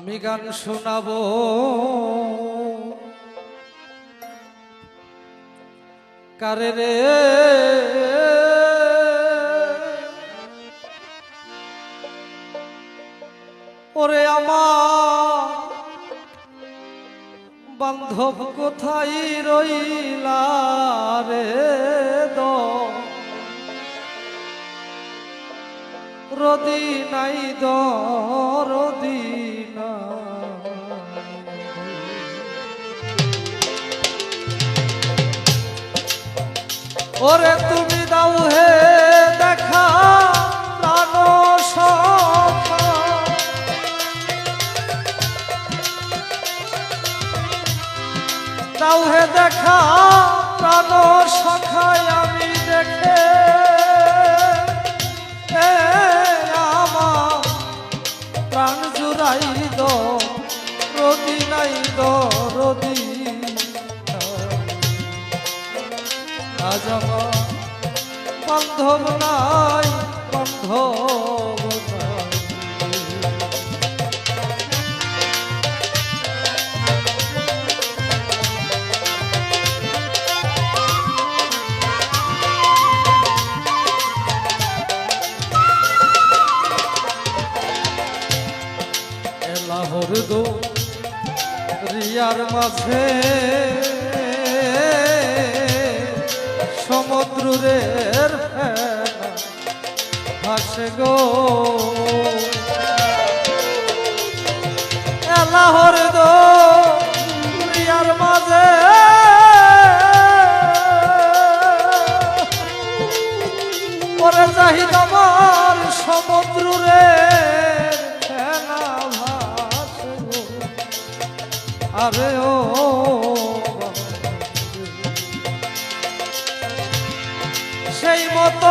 আমি গান শোনাবো। কারে রে? ওরে আমার বান্ধব কোথায় রইলা রে দো? রদি নাই দরদি রদি ওরে তুমি দাও হে বান্ধব নাই বান্ধব নাই। এলাহর দো রিয়ার মাঝে গো। এলাহর দো রিয়ার মাঝে। পরে চাহিদ আমার সমুদ্র রে আরে ও সেই মতো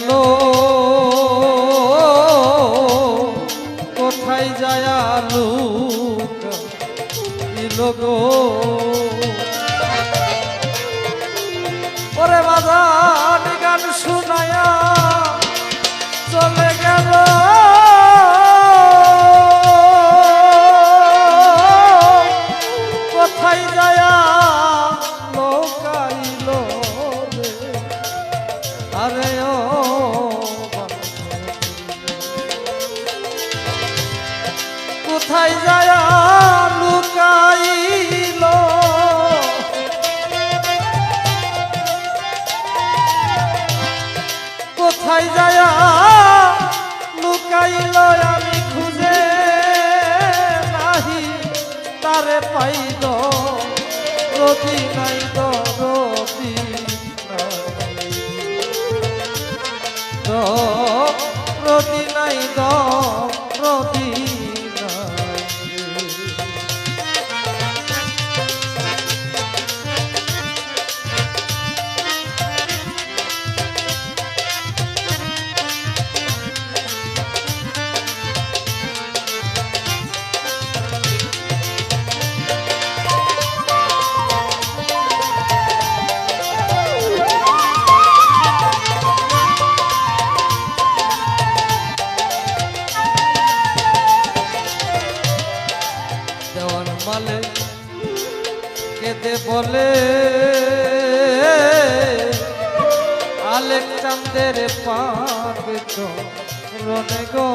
গেল। কোথায় যায় লুক গো? ওরে বাজান গান শোনায়া চলে গেল। কোথায় আরে পাইল রতি নাই দ সামালে কেঁদে বলে আলেকচান্দের পাবে তো রনে গো।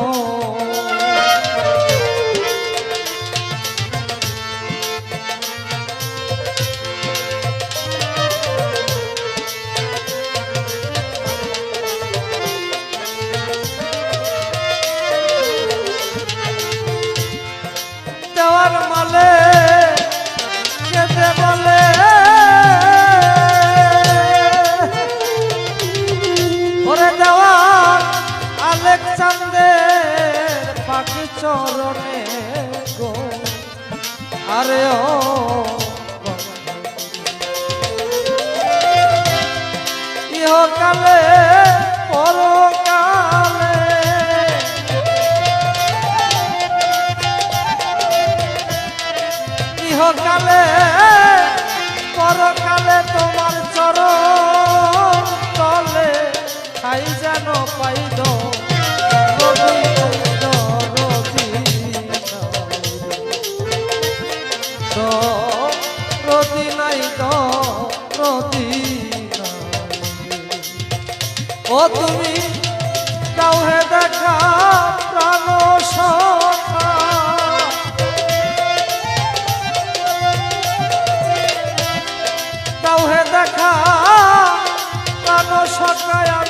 আলেকজান্দের চরণে গো। আরে ও ইহকালে, পরকালে। ইহকালে, পরকালে তোমার চরণ তলে খাই যেন পাইদ। ও তুমি তাও হে দেখা প্রাণ তাও হে দেখা প্রাণ সকায়